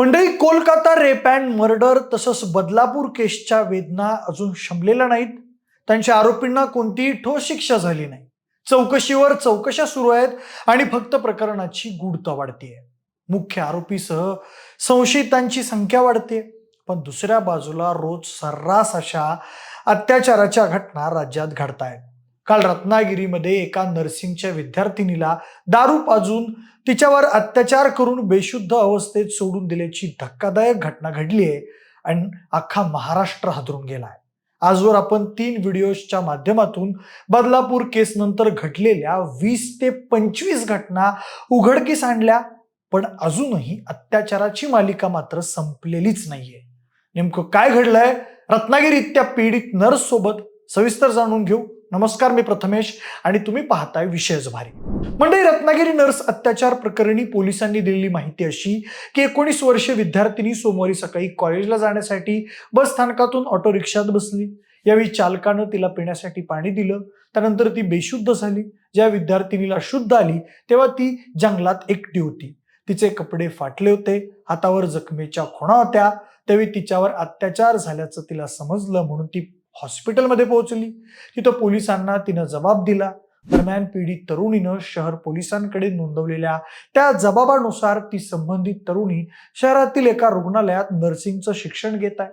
मंडळी Kolkata rape and murder तसंच बदलापूर केसच्या वेदना अजून शमलेल्या नाहीत. त्यांच्या आरोपींना कोणतीही ठोस शिक्षा झाली नाही. चौकशीवर चौकशा सुरू आहेत आणि फक्त प्रकरणाची गुढता वाढतीये. मुख्य आरोपीसह संशयितांची संख्या वाढते. पण दुसऱ्या बाजूला रोज सर्रास अशा अत्याचाराच्या घटना राज्यात घडतायत. काल रत्नागिरीमध्ये एका नर्सिंगच्या विद्यार्थिनीला दारू पाजून तिच्यावर अत्याचार करून बेशुद्ध अवस्थेत सोडून दिल्याची धक्कादायक घटना घडली आहे आणि अख्खा महाराष्ट्र हादरून गेलाय. आजवर आपण तीन व्हिडिओजच्या माध्यमातून बदलापूर केस नंतर घडलेल्या वीस ते पंचवीस घटना उघडकीस आणल्या पण अजूनही अत्याचाराची मालिका मात्र संपलेलीच नाहीये. नेमकं काय घडलंय? रत्नागिरीत त्या पीडित नर्स सोबत सविस्तर जाणून घेऊ. नमस्कार मी प्रथमेश आणि तुम्ही पाहताय विशेष भारी. म्हणजे रत्नागिरी नर्स अत्याचार प्रकरणी पोलिसांनी दिलेली माहिती अशी की एकोणीस वर्षीय विद्यार्थिनी सोमवारी सकाळी कॉलेजला जाण्यासाठी बस स्थानकातून ऑटो रिक्षात बसली. यावेळी चालकानं तिला पिण्यासाठी पाणी दिलं. त्यानंतर ती बेशुद्ध झाली. ज्या विद्यार्थिनीला शुद्ध आली तेव्हा ती जंगलात एकटी होती. तिचे कपडे फाटले होते हातावर जखमेच्या खुणा होत्या. त्यावेळी तिच्यावर अत्याचार झाल्याचं तिला समजलं म्हणून ती हॉस्पिटलमध्ये पोहोचली. तिथं पोलिसांना तिनं जबाब दिला. दरम्यान पीडित तरुणीनं शहर पोलिसांकडे नोंदवलेल्या त्या जबाबानुसार ती संबंधित तरुणी शहरातील एका रुग्णालयात नर्सिंगचं शिक्षण घेत आहे.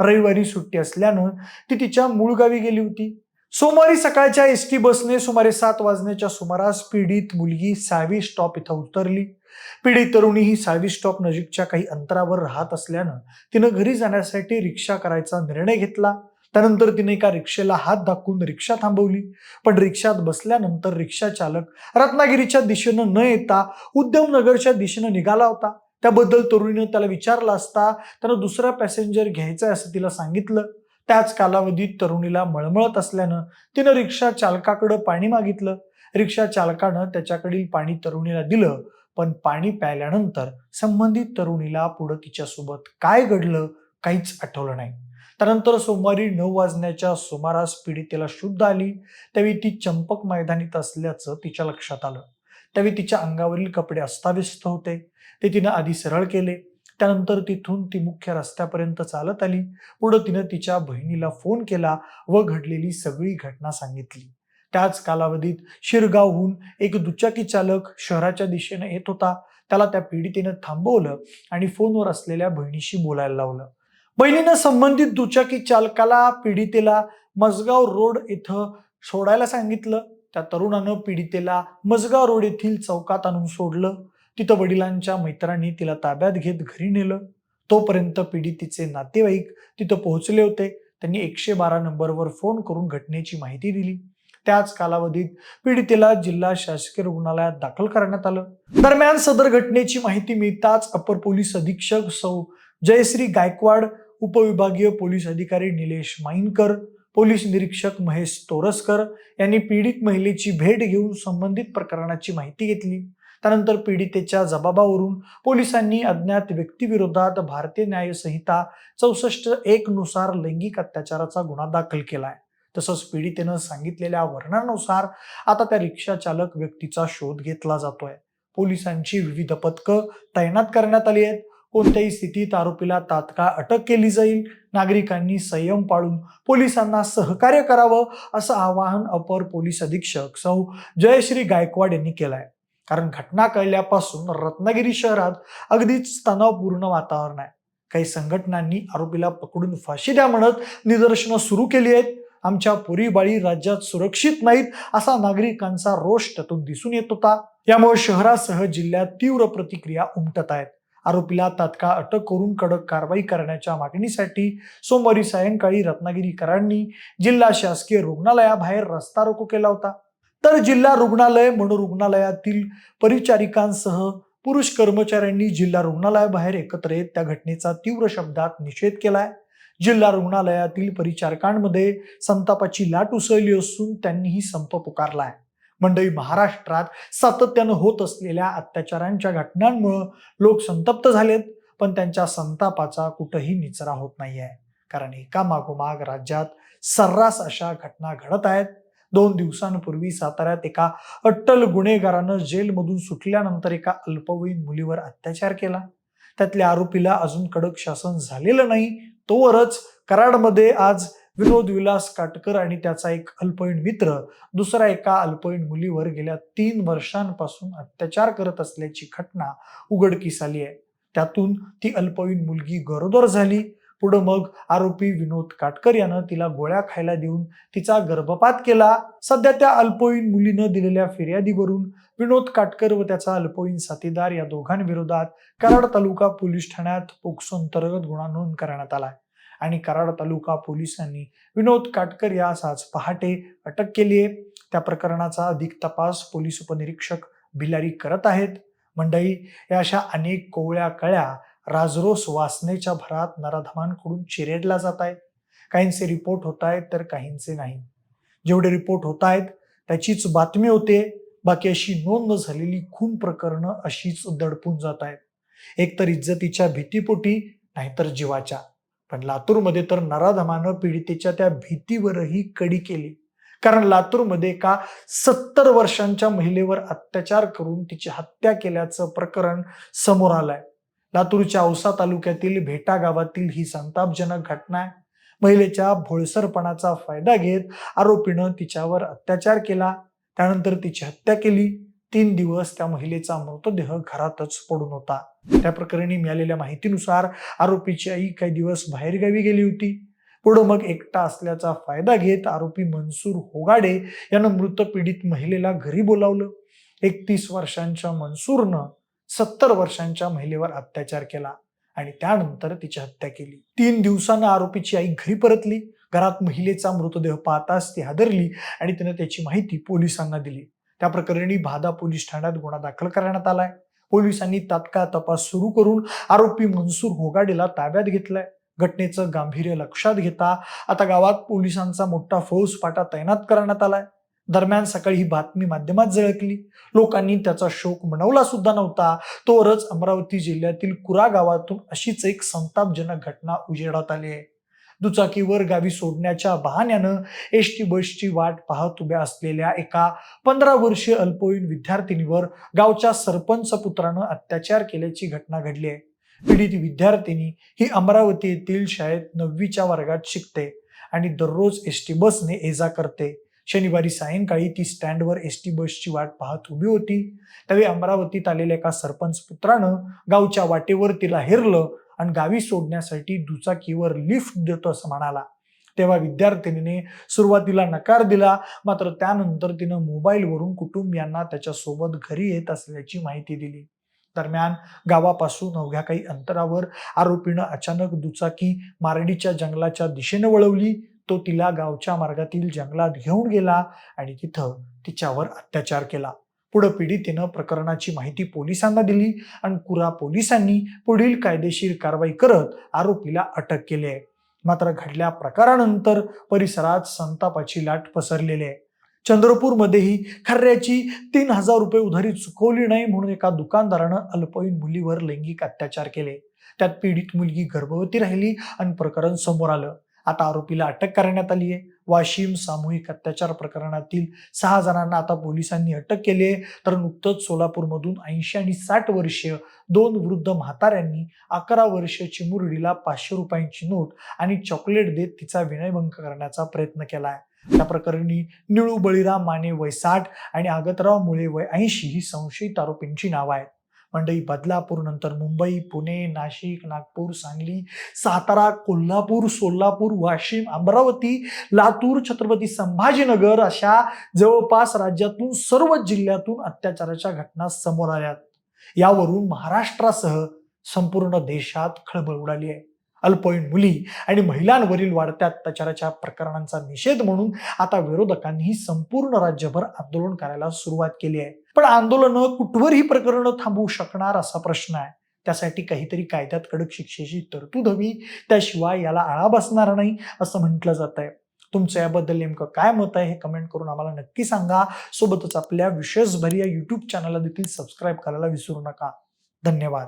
रविवारी सुट्टी असल्यानं ती तिच्या मूळ गावी गेली होती. सोमवारी सकाळच्या एस टी बसने सुमारे सात वाजण्याच्या सुमारास पीडित मुलगी सावी स्टॉप इथं उतरली. पीडित तरुणी ही सावी स्टॉप नजीकच्या काही अंतरावर राहत असल्यानं तिनं घरी जाण्यासाठी रिक्षा करायचा निर्णय घेतला. त्यानंतर तिने एका रिक्षेला हात दाखवून रिक्षा थांबवली. पण रिक्षात बसल्यानंतर रिक्षा चालक रत्नागिरीच्या दिशेनं न येता उद्यमनगरच्या दिशेनं निघाला होता. त्याबद्दल तरुणीनं त्याला विचारलं असता त्यानं दुसरा पॅसेंजर घ्यायचा आहे असं तिला सांगितलं. त्याच कालावधीत तरुणीला मळमळत असल्यानं तिनं रिक्षा चालकाकडं पाणी मागितलं. रिक्षा चालकानं त्याच्याकडील पाणी तरुणीला दिलं. पण पाणी प्यायल्यानंतर संबंधित तरुणीला पुढं तिच्यासोबत काय घडलं काहीच आठवलं नाही. त्यानंतर सोमवारी नऊ वाजण्याच्या सुमारास पीडितेला शुद्ध आली. त्यावेळी ती चंपक मैदानीत असल्याचं तिच्या लक्षात आलं. त्यावेळी तिच्या अंगावरील कपडे अस्ताव्यस्त होते. ते तिनं आधी सरळ केले. त्यानंतर तिथून ती मुख्य रस्त्यापर्यंत चालत आली. पुढं तिनं तिच्या बहिणीला फोन केला व घडलेली सगळी घटना सांगितली. त्याच कालावधीत शिरगावहून एक दुचाकी चालक शहराच्या दिशेने येत होता. त्याला त्या पीडितेनं थांबवलं आणि फोनवर असलेल्या बहिणीशी बोलायला लावलं. बहिणीनं संबंधित दुचाकी चालकाला पीडितेला मजगाव रोड इथं सोडायला सांगितलं. त्या तरुणानं पीडितेला मजगाव रोड येथील चौकात आणून सोडलं. तिथं वडिलांच्या मैत्रांनी तिला ताब्यात घेत घरी नेलं. तोपर्यंत पीडितेचे नातेवाईक तिथं पोहोचले होते. त्यांनी एकशे बारा नंबरवर फोन करून घटनेची माहिती दिली. त्याच कालावधीत पीडितेला जिल्हा शासकीय रुग्णालयात दाखल करण्यात आलं. दरम्यान सदर घटनेची माहिती मिळताच अपर पोलीस अधीक्षक सौ जयश्री गायकवाड उपविभागीय पोलीस अधिकारी निलेश माईनकर पोलीस निरीक्षक महेश तोरसकर यांनी पीडित महिलेची भेट घेऊन संबंधित प्रकरणाची माहिती घेतली. त्यानंतर पीडितेच्या जबाबावरून पोलिसांनी अज्ञात व्यक्तीविरोधात भारतीय न्यायसंहिता चौसष्ट एक नुसार लैंगिक अत्याचाराचा गुन्हा दाखल केलाय. तसंच पीडितेनं सांगितलेल्या वर्णनानुसार आता त्या रिक्षा चालक व्यक्तीचा शोध घेतला जातोय. पोलिसांची विविध पथकं तैनात करण्यात आली आहेत. कोणत्याही स्थितीत आरोपीला तात्काळ अटक केली जाईल. नागरिकांनी संयम पाळून पोलिसांना सहकार्य करावं असं आवाहन अपर पोलीस अधीक्षक सौ. जयश्री गायकवाड यांनी केलंय. कारण घटना कळल्यापासून रत्नागिरी शहरात अगदीच तणावपूर्ण वातावरण आहे. काही संघटनांनी आरोपीला पकडून फाशी द्या म्हणत निदर्शनं सुरू केली आहेत. आमच्या पोरीबाळी राज्यात सुरक्षित नाहीत असा नागरिकांचा रोष त्यातून दिसून येत होता. यामुळे शहरासह जिल्ह्यात तीव्र प्रतिक्रिया उमटत आहेत. आरोपीला तात्काळ अटक करून कडक कारवाई करण्याच्या मागणीसाठी सोमवारी सायंकाळी रत्नागिरीकरांनी जिल्हा शासकीय रुग्णालयाबाहेर रस्ता रोको केला होता. तर जिल्हा रुग्णालय मनोरुग्णालयातील परिचारिकांसह पुरुष कर्मचाऱ्यांनी जिल्हा रुग्णालयाबाहेर एकत्र येत त्या घटनेचा तीव्र शब्दात निषेध केलाय. जिल्हा रुग्णालयातील परिचारकांमध्ये संतापाची लाट उसळली असून त्यांनीही संप पुकारलाय. मंडळी महाराष्ट्रात सातत्यानं होत असलेल्या अत्याचारांच्या घटनांमुळं लोक संतप्त झालेत पण त्यांच्या संतापाचा कुठंही निचरा होत नाहीये. कारण एका मागोमाग राज्यात सर्रास अशा घटना घडत आहेत. दोन दिवसांपूर्वी साताऱ्यात एका अट्टल गुन्हेगारानं जेलमधून सुटल्यानंतर एका अल्पवयीन मुलीवर अत्याचार केला. त्यातल्या आरोपीला अजून कडक शासन झालेलं नाही तोवरच कराडमध्ये आज विनोद विलास काटकर आणि त्याचा एक अल्पवयीन मित्र दुसरा एका अल्पवयीन मुलीवर गेल्या तीन वर्षांपासून अत्याचार करत असल्याची घटना उघडकीस आली आहे. त्यातून ती अल्पवयीन मुलगी गरोदर झाली. पुढं मग आरोपी विनोद काटकर यानं तिला गोळ्या खायला देऊन तिचा गर्भपात केला. सध्या त्या अल्पवयीन मुलीनं दिलेल्या फिर्यादीवरून विनोद काटकर व त्याचा अल्पवयीन साथीदार या दोघांविरोधात कराड तालुका पोलीस ठाण्यात पोक्सो अंतर्गत गुन्हा नोंद करण्यात आलाय आणि कराड तालुका पोलिसांनी विनोद काटकर यास आज पहाटे अटक केली आहे. त्या प्रकरणाचा अधिक तपास पोलीस उपनिरीक्षक बिलारी करत आहेत. मंडळी या अशा अनेक कोवळ्या कळ्या राजरोस वासनेच्या भरात नराधमांकडून चिरेडला जात आहेत. काहींचे रिपोर्ट होत आहेत तर काहींचे नाही. जेवढे रिपोर्ट होत आहेत त्याचीच बातमी होते. बाकी अशी नोंद झालेली खून प्रकरणं अशीच दडपून जात आहेत. एकतर इज्जतीच्या भीतीपोटी नाहीतर जीवाच्या. पण लातूरमध्ये तर नराधमानं पीडितेच्या त्या भीतीवरही कडी केली. कारण लातूरमध्ये एका सत्तर वर्षांच्या महिलेवर अत्याचार करून तिची हत्या केल्याचं प्रकरण समोर आलंय. लातूरच्या औसा तालुक्यातील भेटा गावातील ही संतापजनक घटना आहे. महिलेच्या भोळसरपणाचा फायदा घेत आरोपीनं तिच्यावर अत्याचार केला. त्यानंतर तिची हत्या केली. तीन दिवस त्या महिलेचा मृतदेह घरातच पडून होता. त्या प्रकरणी मिळालेल्या माहितीनुसार आरोपीची आई काही दिवस बाहेरगावी गेली होती. पुढं मग एकटा असल्याचा फायदा घेत आरोपी मनसूर होगाडे यानं मृत पीडित महिलेला घरी बोलावलं. एकतीस वर्षांच्या मनसूरनं सत्तर वर्षांच्या महिलेवर अत्याचार केला आणि त्यानंतर तिची हत्या केली. तीन दिवसानं आरोपीची आई घरी परतली. घरात महिलेचा मृतदेह पाहताच ती हादरली आणि तिनं त्याची माहिती पोलिसांना दिली. त्या प्रकरणी भादा पोलीस ठाण्यात गुन्हा दाखल करण्यात आलाय. पोलिसांनी तात्काळ तपास सुरू करून आरोपी मनसूर होगाडेला ताब्यात घेतलाय. घटनेचं गांभीर्य लक्षात घेता आता गावात पोलिसांचा मोठा फौजफाटा तैनात करण्यात आलाय. दरम्यान सकाळी ही बातमी माध्यमात झळकली. लोकांनी त्याचा शोक मनवला सुद्धा नव्हता. तोवरच अमरावती जिल्ह्यातील कुरा गावातून अशीच एक संतापजनक घटना उजेडात आली आहे. दुचाकीवर गावी सोडण्याच्या बहाण्यानं एस टी बसची वाट पाहत उभ्या असलेल्या एका पंधरा वर्षीय अल्पवयीन विद्यार्थिनीवर गावच्या सरपंच पुत्रानं अत्याचार केल्याची घटना घडली आहे. पीडित विद्यार्थिनी ही अमरावती येथील शाळेत नववीच्या वर्गात शिकते आणि दररोज एस टी बसने ये जा करते. शनिवारी सायंकाळी ती स्टँडवर एस टी बसची वाट पाहत उभी होती. त्यावेळी अमरावतीत आलेल्या एका सरपंच पुत्रानं गावच्या वाटेवर तिला हेरलं आणि गावी सोडण्यासाठी दुचाकीवर लिफ्ट देतो असं म्हणाला. तेव्हा विद्यार्थिनीने सुरुवातीला नकार दिला. मात्र त्यानंतर तिनं मोबाईलवरून कुटुंबियांना त्याच्यासोबत घरी येत असल्याची माहिती दिली. दरम्यान गावापासून अवघ्या काही अंतरावर आरोपीनं अचानक दुचाकी मारडीच्या जंगलाच्या दिशेने वळवली. तो तिला गावच्या मार्गातील जंगलात घेऊन गेला आणि तिथं तिच्यावर अत्याचार केला. पुढं पीडितेनं प्रकरणाची माहिती पोलिसांना दिली आणि कुरा पोलिसांनी पुढील कायदेशीर कारवाई करत आरोपीला अटक केली आहे मात्र घडल्या प्रकारानंतर परिसरात संतापाची लाट पसरलेली आहे. चंद्रपूरमध्येही खर्याची तीन हजार रुपये उधारी चुकवली नाही म्हणून एका दुकानदारानं अल्पवयीन मुलीवर लैंगिक अत्याचार केले. त्यात पीडित मुलगी गर्भवती राहिली आणि प्रकरण समोर आलं. आता आरोपीला अटक करण्यात आली आहे वाशिम सामूहिक अत्याचार प्रकरणातील सहा जणांना आता पोलिसांनी अटक केली आहे. तर नुकतंच सोलापूरमधून ऐंशी आणि साठ वर्षीय दोन वृद्ध म्हाताऱ्यांनी अकरा वर्षीय चिमुरडीला पाचशे रुपयांची नोट आणि चॉकलेट देत तिचा विनयभंग करण्याचा प्रयत्न केला आहे त्या प्रकरणी निळू बळीराम माने वय साठ आणि आगतराव मुळे वय ऐंशी ही संशयित आरोपींची नावं आहेत. मंडई बदलापूर नंतर मुंबई पुणे नाशिक नागपूर सांगली सातारा कोल्हापूर सोलापूर वाशिम अमरावती लातूर छत्रपती संभाजीनगर अशा जवळपास राज्यातून सर्व जिल्ह्यातून अत्याचाराच्या घटना समोर आल्यात. यावरून महाराष्ट्रासह संपूर्ण देशात खळबळ उडाली आहे. अल्पवयीन मुली आणि महिलांवरील वाढत्या अत्याचाराच्या प्रकरणांचा निषेध म्हणून आता विरोधकांनी संपूर्ण राज्यभर आंदोलन करायला सुरुवात केली आहे. पण आंदोलनं कुठवर ही प्रकरणं थांबवू शकणार असा प्रश्न आहे. त्यासाठी काहीतरी कायद्यात कडक शिक्षेची तरतूद हवी त्याशिवाय याला आळा बसणार नाही असं म्हटलं जात आहे. तुमचं याबद्दल नेमकं काय मत आहे हे कमेंट करून आम्हाला नक्की सांगा. सोबतच आपल्या विशेषभरी या युट्यूब चॅनलला देखील सबस्क्राईब करायला विसरू नका. धन्यवाद.